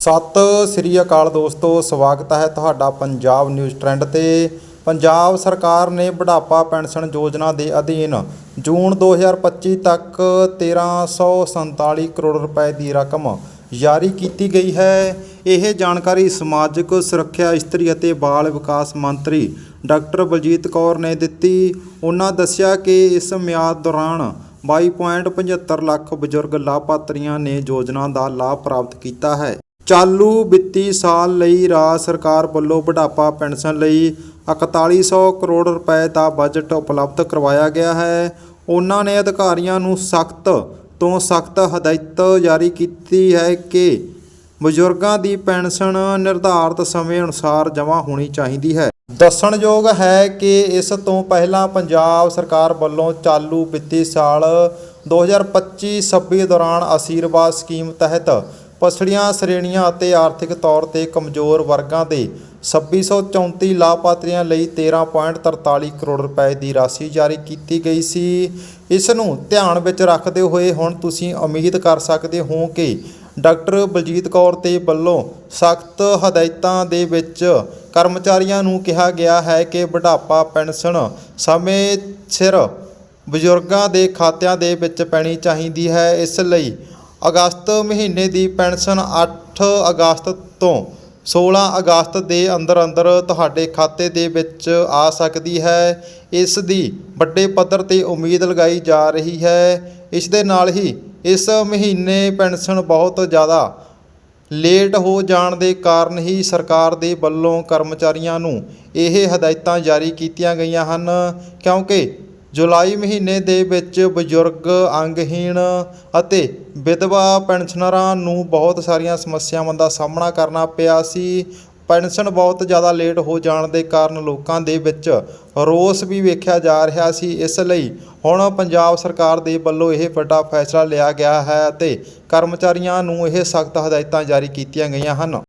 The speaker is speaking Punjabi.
ਸਤਿ ਸ੍ਰੀ ਅਕਾਲ ਦੋਸਤੋ, ਸਵਾਗਤ ਹੈ ਤੁਹਾਡਾ ਪੰਜਾਬ ਨਿਊਜ਼ ਟ੍ਰੈਂਡ ਤੇ। ਪੰਜਾਬ ਸਰਕਾਰ ਨੇ ਬੁਢਾਪਾ ਪੈਨਸ਼ਨ ਯੋਜਨਾ ਦੇ ਅਧੀਨ ਜੂਨ 2025 ਤੱਕ 1347 ਕਰੋੜ ਰੁਪਏ ਦੀ ਰਕਮ ਜਾਰੀ ਕੀਤੀ ਗਈ ਹੈ। ਇਹ ਜਾਣਕਾਰੀ ਸਮਾਜਿਕ ਸੁਰੱਖਿਆ, ਇਸਤਰੀ ਅਤੇ ਬਾਲ ਵਿਕਾਸ ਮੰਤਰੀ ਡਾਕਟਰ ਬਲਜੀਤ ਕੌਰ ਨੇ ਦਿੱਤੀ। ਉਹਨਾਂ ਦੱਸਿਆ ਕਿ ਇਸ ਮਿਆਦ ਦੌਰਾਨ 22.75 ਲੱਖ ਬਜ਼ੁਰਗ ਲਾਭਪਾਤਰੀਆਂ ਨੇ ਯੋਜਨਾ ਦਾ ਲਾਭ ਪ੍ਰਾਪਤ ਕੀਤਾ ਹੈ। ਚਾਲੂ ਵਿੱਤੀ ਸਾਲ ਲਈ ਰਾਜ ਸਰਕਾਰ ਵੱਲੋਂ ਬੁਢਾਪਾ ਪੈਨਸ਼ਨ ਲਈ 4100 ਕਰੋੜ ਰੁਪਏ ਦਾ ਬਜਟ ਉਪਲਬਧ ਕਰਵਾਇਆ ਗਿਆ ਹੈ। ਉਹਨਾਂ ਨੇ ਅਧਿਕਾਰੀਆਂ ਨੂੰ ਸਖਤ ਤੋਂ ਸਖਤ ਹਦਾਇਤ ਜਾਰੀ ਕੀਤੀ ਹੈ ਕਿ ਬਜ਼ੁਰਗਾਂ ਦੀ ਪੈਨਸ਼ਨ ਨਿਰਧਾਰਤ ਸਮੇਂ ਅਨੁਸਾਰ ਜਮ੍ਹਾਂ ਹੋਣੀ ਚਾਹੀਦੀ ਹੈ। ਦੱਸਣਯੋਗ ਹੈ ਕਿ ਇਸ ਤੋਂ ਪਹਿਲਾਂ ਪੰਜਾਬ ਸਰਕਾਰ ਵੱਲੋਂ ਚਾਲੂ ਵਿੱਤੀ ਸਾਲ 2025-26 ਦੌਰਾਨ ਆਸ਼ੀਰਵਾਦ ਸਕੀਮ ਤਹਿਤ ਪਛੜੀਆਂ ਸ਼੍ਰੇਣੀਆਂ ਅਤੇ ਆਰਥਿਕ ਤੌਰ ਤੇ ਕਮਜ਼ੋਰ ਵਰਗਾਂ ਦੇ 2634 ਲਾਭਪਾਤਰੀਆਂ ਲਈ 13.43 ਕਰੋੜ ਰੁਪਏ ਦੀ ਰਾਸ਼ੀ ਜਾਰੀ ਕੀਤੀ ਗਈ ਸੀ। ਇਸ ਨੂੰ ਧਿਆਨ ਵਿੱਚ ਰੱਖਦੇ ਹੋਏ ਹੁਣ ਤੁਸੀਂ ਉਮੀਦ ਕਰ ਸਕਦੇ ਹੋ ਕਿ ਡਾਕਟਰ ਬਲਜੀਤ ਕੌਰ ਤੇ ਵੱਲੋਂ ਸਖਤ ਹਦਾਇਤਾਂ ਦੇ ਵਿੱਚ ਕਰਮਚਾਰੀਆਂ ਨੂੰ ਕਿਹਾ ਗਿਆ ਹੈ ਕਿ ਬੁਢਾਪਾ ਪੈਨਸ਼ਨ ਸਮੇਂ ਸਿਰ ਬਜ਼ੁਰਗਾਂ ਦੇ ਖਾਤਿਆਂ ਦੇ ਵਿੱਚ ਪੈਣੀ ਚਾਹੀਦੀ ਹੈ। ਇਸ ਲਈ ਅਗਸਤ ਮਹੀਨੇ ਦੀ ਪੈਨਸ਼ਨ 8 ਅਗਸਤ ਤੋਂ 16 ਅਗਸਤ ਦੇ ਅੰਦਰ ਅੰਦਰ ਤੁਹਾਡੇ ਖਾਤੇ ਦੇ ਵਿੱਚ ਆ ਸਕਦੀ ਹੈ। ਇਸ ਦੀ ਵੱਡੇ ਪੱਧਰ ਤੇ ਉਮੀਦ ਲਗਾਈ ਜਾ ਰਹੀ ਹੈ। ਇਸ ਦੇ ਨਾਲ ਹੀ ਇਸ ਮਹੀਨੇ ਪੈਨਸ਼ਨ ਬਹੁਤ ਜ਼ਿਆਦਾ ਲੇਟ ਹੋ ਜਾਣ ਦੇ ਕਾਰਨ ਹੀ ਸਰਕਾਰ ਦੇ ਵੱਲੋਂ ਕਰਮਚਾਰੀਆਂ ਨੂੰ ਇਹ ਹਦਾਇਤਾਂ ਜਾਰੀ ਕੀਤੀਆਂ ਗਈਆਂ ਹਨ। ਕਿਉਂਕਿ ਜੁਲਾਈ ਮਹੀਨੇ ਦੇ ਵਿੱਚ ਬਜ਼ੁਰਗ, ਅੰਗਹੀਣ ਅਤੇ ਵਿਧਵਾ ਪੈਨਸ਼ਨਰਾਂ ਨੂੰ ਬਹੁਤ ਸਾਰੀਆਂ ਸਮੱਸਿਆਵਾਂ ਦਾ ਸਾਹਮਣਾ ਕਰਨਾ ਪਿਆ ਸੀ। ਪੈਨਸ਼ਨ ਬਹੁਤ ਜ਼ਿਆਦਾ ਲੇਟ ਹੋ ਜਾਣ ਦੇ ਕਾਰਨ ਲੋਕਾਂ ਦੇ ਵਿੱਚ ਰੋਸ ਵੀ ਵੇਖਿਆ ਜਾ ਰਿਹਾ ਸੀ। ਇਸ ਲਈ ਹੁਣ ਪੰਜਾਬ ਸਰਕਾਰ ਦੇ ਵੱਲੋਂ ਇਹ ਵੱਡਾ ਫੈਸਲਾ ਲਿਆ ਗਿਆ ਹੈ ਅਤੇ ਕਰਮਚਾਰੀਆਂ ਨੂੰ ਇਹ ਸਖਤ ਹਦਾਇਤਾਂ ਜਾਰੀ ਕੀਤੀਆਂ ਗਈਆਂ ਹਨ।